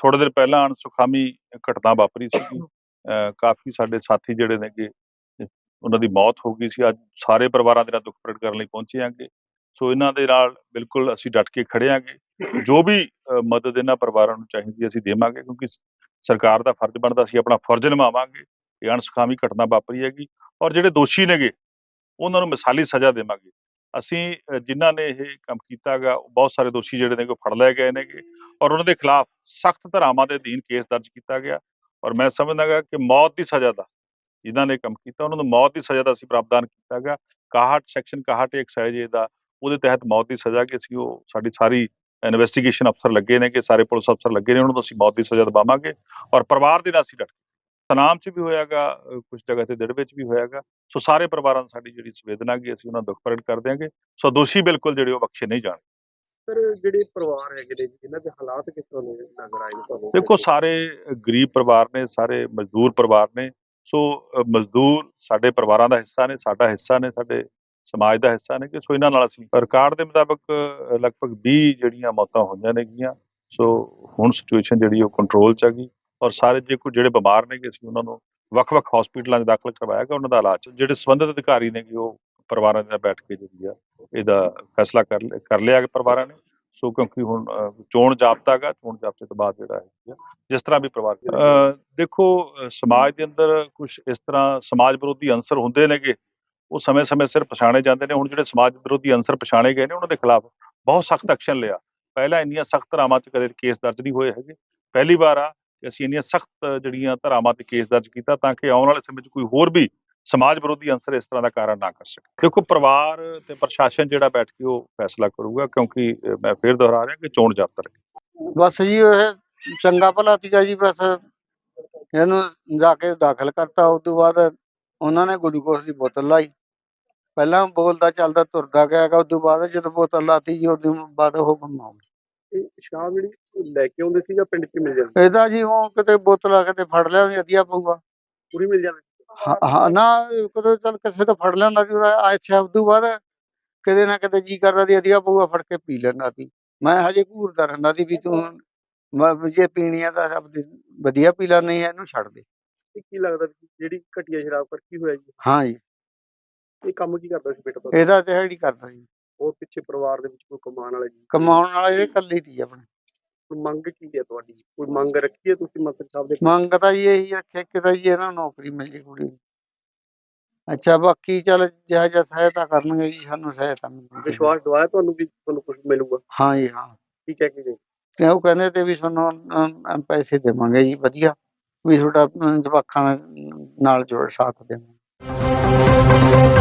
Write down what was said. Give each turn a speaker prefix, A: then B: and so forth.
A: ਥੋੜੇ ਦਿਨ ਪਹਿਲਾਂ ਅਣਸੁਖਾਵੀ ਘਟਨਾ ਵਾਪਰੀ ਸੀ ਕਾਫੀ ਸਾਡੇ ਸਾਥੀ ਜਿਹੜੇ ਨੇਗੇ ਉਹਨਾਂ ਦੀ ਮੌਤ ਹੋ ਗਈ ਸੀ। ਅੱਜ ਸਾਰੇ ਪਰਿਵਾਰਾਂ ਦੇ ਨਾਲ ਦੁੱਖ ਪ੍ਰਗਟ ਕਰਨ ਲਈ ਪਹੁੰਚੇ ਆਂਗੇ ਸੋ ਇਹਨਾਂ ਦੇ ਨਾਲ ਬਿਲਕੁਲ ਅਸੀਂ ਡਟ ਕੇ ਖੜੇ ਆਂਗੇ ਜੋ ਵੀ ਮਦਦ ਇਹਨਾਂ ਪਰਿਵਾਰਾਂ ਨੂੰ ਚਾਹੀਦੀ ਅਸੀਂ ਦੇਵਾਂਗੇ ਕਿਉਂਕਿ ਸਰਕਾਰ ਦਾ ਫਰਜ਼ ਬਣਦਾ ਸੀ ਆਪਣਾ ਫਰਜ਼ ਨਿਭਾਵਾਂਗੇ ਇਹ ਅਣਸੁਖਾਵੀ ਘਟਨਾ ਵਾਪਰੀ ਹੈਗੀ। ਔਰ ਜਿਹੜੇ ਦੋਸ਼ੀ ਨੇਗੇ ਉਹਨਾਂ ਨੂੰ ਮਿਸਾਲੀ ਸਜ਼ਾ ਦੇਵਾਂਗੇ। ਅਸੀਂ ਅਹ ਜਿਨ੍ਹਾਂ ਨੇ ਇਹ ਕੰਮ ਕੀਤਾਗਾ ਬਹੁਤ ਸਾਰੇ ਦੋਸ਼ੀ ਜਿਹੜੇ ਨੇ ਕੋ ਫੜ ਲਏ ਗਏ ਨੇਗੇ ਔਰ ਉਹਨਾਂ ਦੇ ਖਿਲਾਫ ਸਖਤ ਧਾਰਾਵਾਂ ਦੇ ਅਧੀਨ ਕੇਸ ਦਰਜ ਕੀਤਾ ਗਿਆ ਔਰ ਮੈਂ ਸਮਝਦਾਗਾ ਕਿ ਮੌਤ ਦੀ ਸਜ਼ਾ ਦਾ ਜਿਨ੍ਹਾਂ ਨੇ ਕੰਮ ਕੀਤਾ, ਉਹਨਾਂ ਨੂੰ ਮੌਤ ਦੀ ਸਜ਼ਾ ਦਾ ਅਸੀਂ ਪ੍ਰਾਵਧਾਨ ਕੀਤਾਗਾ 61 ਸੈਕਸ਼ਨ 61 ਐਕਸਾਈਜ਼ ਦਾ, ਉਹਦੇ ਤਹਿਤ ਮੌਤ ਦੀ ਸਜ਼ਾ ਕਿ ਅਸੀਂ ਉਹ ਸਾਡੀ ਸਾਰੀ ਇਨਵੈਸਟੀਗੇਸ਼ਨ ਅਫਸਰ ਲੱਗੇ ਨੇ ਕਿ ਸਾਰੇ ਪੁਲਿਸ ਅਫਸਰ ਲੱਗੇ ਨੇ, ਉਹਨਾਂ ਨੂੰ ਅਸੀਂ ਮੌਤ ਦੀ ਸਜ਼ਾ ਦਿਵਾਵਾਂਗੇ ਔਰ ਪਰਿਵਾਰ ਦੇ ਨਾਲ ਅਸੀਂ ਡਟ ਸਨਾਮ 'ਚ ਵੀ ਹੋਇਆਗਾ ਕੁਝ ਜਗ੍ਹਾ ਤੇ ਦਿੜ ਵਿੱਚ ਵੀ ਹੋਇਆਗਾ। ਸੋ ਸਾਰੇ ਪਰਿਵਾਰਾਂ ਨੂੰ ਸਾਡੀ ਜਿਹੜੀ ਸੰਵੇਦਨਾ ਹੈਗੀ ਅਸੀਂ ਉਹਨਾਂ ਦੁੱਖ ਪ੍ਰਗਟ ਕਰ ਦਿਆਂਗੇ ਸੋ ਦੋਸ਼ੀ ਬਿਲਕੁਲ ਜਿਹੜੇ ਉਹ ਬਖਸ਼ੇ ਨਹੀਂ ਜਾਣ
B: ਸਰ ਜਿਹੜੇ ਪਰਿਵਾਰ ਹੈਗੇ ਨੇ ਜਿਨ੍ਹਾਂ ਦੇ ਹਾਲਾਤ ਕਿਸ ਤਰ੍ਹਾਂ ਦੇ ਨਜ਼ਰ ਆਏ ਨੇ ਤੁਹਾਨੂੰ?
A: ਦੇਖੋ ਸਾਰੇ ਗਰੀਬ ਪਰਿਵਾਰ ਨੇ ਸਾਰੇ ਮਜ਼ਦੂਰ ਪਰਿਵਾਰ ਨੇ। ਸੋ ਮਜ਼ਦੂਰ ਸਾਡੇ ਪਰਿਵਾਰਾਂ ਦਾ ਹਿੱਸਾ ਨੇ ਸਾਡਾ ਹਿੱਸਾ ਨੇ ਸਾਡੇ ਸਮਾਜ ਦਾ ਹਿੱਸਾ ਨੇ। ਕਿ ਸੋ ਇਹਨਾਂ ਨਾਲ ਅਸੀਂ ਰਿਕਾਰਡ ਦੇ ਮੁਤਾਬਕ ਲਗਭਗ 20 ਜਿਹੜੀਆਂ ਮੌਤਾਂ ਹੋਈਆਂ ਨੇਗੀਆਂ। ਸੋ ਹੁਣ ਸਿਚੁਏਸ਼ਨ ਜਿਹੜੀ ਉਹ ਕੰਟਰੋਲ ਚ ਆ ਗਈ ਔਰ ਸਾਰੇ ਜੇ ਕੋਈ ਜਿਹੜੇ ਬਿਮਾਰ ਨੇਗੇ ਅਸੀਂ ਉਹਨਾਂ ਨੂੰ ਵੱਖ-ਵੱਖ ਹਸਪੀਟਲਾਂ 'ਚ ਦਾਖਲ ਕਰਵਾਇਆ ਗਿਆ ਉਹਨਾਂ ਦਾ ਇਲਾਜ। ਜਿਹੜੇ ਸੰਬੰਧਿਤ ਅਧਿਕਾਰੀ ਨੇਗੇ ਉਹ ਪਰਿਵਾਰਾਂ ਦੇ ਨਾਲ ਬੈਠ ਕੇ ਜਿਹੜੀ ਆ ਇਹਦਾ ਫੈਸਲਾ ਕਰ ਕਰ ਲਿਆ ਕਿ ਪਰਿਵਾਰਾਂ ਨੇ। ਸੋ ਕਿਉਂਕਿ ਹੁਣ ਚੋਣ ਜਾਬਤਾ ਹੈਗਾ ਚੋਣ ਜਾਬਤੇ ਤੋਂ ਬਾਅਦ ਜਿਹੜਾ ਹੈ ਜਿਸ ਤਰ੍ਹਾਂ ਵੀ ਪਰਿਵਾਰ ਦੇਖੋ ਸਮਾਜ ਦੇ ਅੰਦਰ ਕੁਝ ਇਸ ਤਰ੍ਹਾਂ ਸਮਾਜ ਵਿਰੋਧੀ ਅੰਸਰ ਹੁੰਦੇ ਨੇਗੇ ਉਹ ਸਮੇਂ-ਸਮੇਂ ਸਿਰ ਪਛਾਣੇ ਜਾਂਦੇ ਨੇ। ਹੁਣ ਜਿਹੜੇ ਸਮਾਜ ਵਿਰੋਧੀ ਅੰਸਰ ਪਛਾਣੇ ਗਏ ਨੇ ਉਹਨਾਂ ਦੇ ਖਿਲਾਫ ਬਹੁਤ ਸਖਤ ਐਕਸ਼ਨ ਲਿਆ। ਪਹਿਲਾਂ ਇੰਨੀਆਂ ਸਖਤ ਧਾਰਾਵਾਂ 'ਚ ਕਦੇ ਕੇਸ ਦਰਜ ਨਹੀਂ ਹੋਏ ਹੈਗੇ। ਪਹਿਲੀ ਵਾਰ ਆ ਕਿ ਅਸੀਂ ਇੰਨੀਆਂ ਸਖਤ ਜਿਹੜੀਆਂ ਧਾਰਾਵਾਂ ਤੇ ਕੇਸ ਦਰਜ ਕੀਤਾ ਤਾਂ ਕਿ ਆਉਣ ਵਾਲੇ ਸਮੇਂ 'ਚ ਕੋਈ ਹੋਰ ਵੀ ਸਮਾਜ ਵਿਰੋਧੀ ਅੰਸਰ ਇਸ ਤਰ੍ਹਾਂ ਦਾ ਕਾਰਨ ਨਾ ਕਰ ਸਕੇ। ਦੇਖੋ, ਪਰਿਵਾਰ ਤੇ ਪ੍ਰਸ਼ਾਸਨ ਜਿਹੜਾ ਬੈਠ ਕੇ ਉਹ ਫੈਸਲਾ ਕਰੂਗਾ ਕਿਉਂਕਿ ਮੈਂ ਫੇਰ ਦੁਹਰਾ ਰਿਹਾ ਕਿ ਚੋਣ ਜਾਬਤਾ
C: ਬਸ ਜੀ ਇਹ ਚੰਗਾ ਭਲਾ ਤੀਜਾ ਜੀ, ਬਸ ਇਹਨੂੰ ਜਾ ਕੇ ਦਾਖਲ ਕਰਤਾ। ਉਸ ਤੋਂ ਬਾਅਦ ਉਹਨਾਂ ਨੇ ਗਲੂਕੋਸ ਦੀ ਬੋਤਲ ਲਾਈ। ਪਹਿਲਾਂ ਬੋਲਦਾ, ਚੱਲਦਾ, ਤੁਰਦਾ ਗਿਆ ਉਸ ਤੋਂ ਬਾਅਦ ਜਦੋਂ ਬੋਤਲ ਲਾਤੀ ਜੀ, ਉਸ ਤੋਂ ਬਾਅਦ ਉਹ ਗੁੰਮ ਹੋ
B: ਇਹ ਸ਼ਾਮ ਜਿਹੜੀ ਉਹ ਲੈ ਕੇ ਆਉਂਦੇ ਸੀ ਜਾਂ ਪਿੰਡ 'ਚ ਮਿਲ ਜਾਂਦੀ
C: ਗਿਆ ਇਹਦਾ ਜੀ ਉਹ ਕਿਤੇ ਬੋਤਲ ਆ ਕਿਤੇ ਫੜ ਲਿਆ ਵਧੀਆ ਪਊਗਾ।
B: ਪੂਰੀ ਮਿਲ ਜਾਂਦੀ
C: ਹਾਂ ਹਾਂ ਨਾ ਕਦੇ ਚੱਲ ਕਿਸੇ ਤੋਂ ਫੜ ਲਿਆਂਦਾ ਸੀ ਉਹਦਾ ਅੱਛਾ ਉਸ ਤੋਂ ਬਾਅਦ ਕਿਤੇ ਨਾ ਕਿਤੇ ਜੀ ਕਰਦਾ ਸੀ ਵਧੀਆ ਪਊਗਾ ਫੜ ਕੇ ਪੀ ਲੈਂਦਾ ਸੀ। ਮੈਂ ਹਜੇ ਘੂਰਦਾ ਰਹਿੰਦਾ ਸੀ ਵੀ ਤੂੰ ਮੈਂ ਵੀ ਜੇ ਪੀਣੀ ਆ ਤਾਂ ਵਧੀਆ ਪੀ ਲੈ ਨਹੀਂ ਇਹਨੂੰ ਛੱਡ ਦੇ।
B: ਇਹ ਕੀ ਲੱਗਦਾ ਵੀ ਜਿਹੜੀ ਘਟੀਆ ਸ਼ਰਾਬ ਕਰ ਕੀ ਹੋਇਆ ਜੀ?
C: ਹਾਂ ਜੀ।
B: ਇਹ ਕੰਮ ਕੀ ਕਰਦਾ ਸੀ ਬੇਟਾ ਤੁਹਾਡਾ?
C: ਇਹਦਾ ਕਰਦਾ ਜੀ।
B: ਉਹ ਪਿੱਛੇ ਪਰਿਵਾਰ ਦੇ ਵਿੱਚ ਕੋਈ ਕਮਾਉਣ ਵਾਲਾ ਜੀ
C: ਕਮਾਉਣ ਵਾਲਾ ਇਹ ਇਕੱਲੀ ਸੀ ਆਪਣੇ।
B: ਕੋਈ ਮੰਗ ਕੀ ਹੈ ਤੁਹਾਡੀ? ਕੋਈ ਮੰਗ ਰੱਖੀ ਹੈ ਤੁਸੀਂ ਮੰਤਰੀ ਸਾਹਿਬ ਦੇ
C: ਮੰਗ ਤਾਂ ਜੀ ਇਹੀ ਰੱਖਿਆ ਕਿ ਤਾਂ ਜੀ ਇਹਨਾਂ ਨੂੰ ਨੌਕਰੀ ਮਿਲ ਜੇ ਕੁੜੀ ਨੂੰ। ਅੱਛਾ ਬਾਕੀ ਚੱਲ ਜਿਹਾ ਜਿਹਾ ਸਹਾਇਤਾ ਕਰਨਗੇ ਜੀ ਸਾਨੂੰ ਸਹਾਇਤਾ ਮਿਲੂਗੀ।
B: ਵਿਸ਼ਵਾਸ ਦਵਾਇਆ ਤੁਹਾਨੂੰ ਵੀ ਤੁਹਾਨੂੰ ਕੁਝ ਮਿਲੂਗਾ?
C: ਹਾਂ ਜੀ ਹਾਂ।
B: ਕੀ ਕਹਿ ਕੇ ਗਏ?
C: ਤੇ ਉਹ ਕਹਿੰਦੇ ਤੇ ਵੀ ਤੁਹਾਨੂੰ ਅਮ, ਅਮ, ਪੈਸੇ ਦੇਵਾਂਗੇ ਜੀ ਵਧੀਆ। ਵੀ ਤੁਹਾਡਾ ਅਮ, ਜਵਾਕਾਂ ਨਾਲ ਜੋੜ ਸਾਥ ਦੇਵਾਂਗੇ।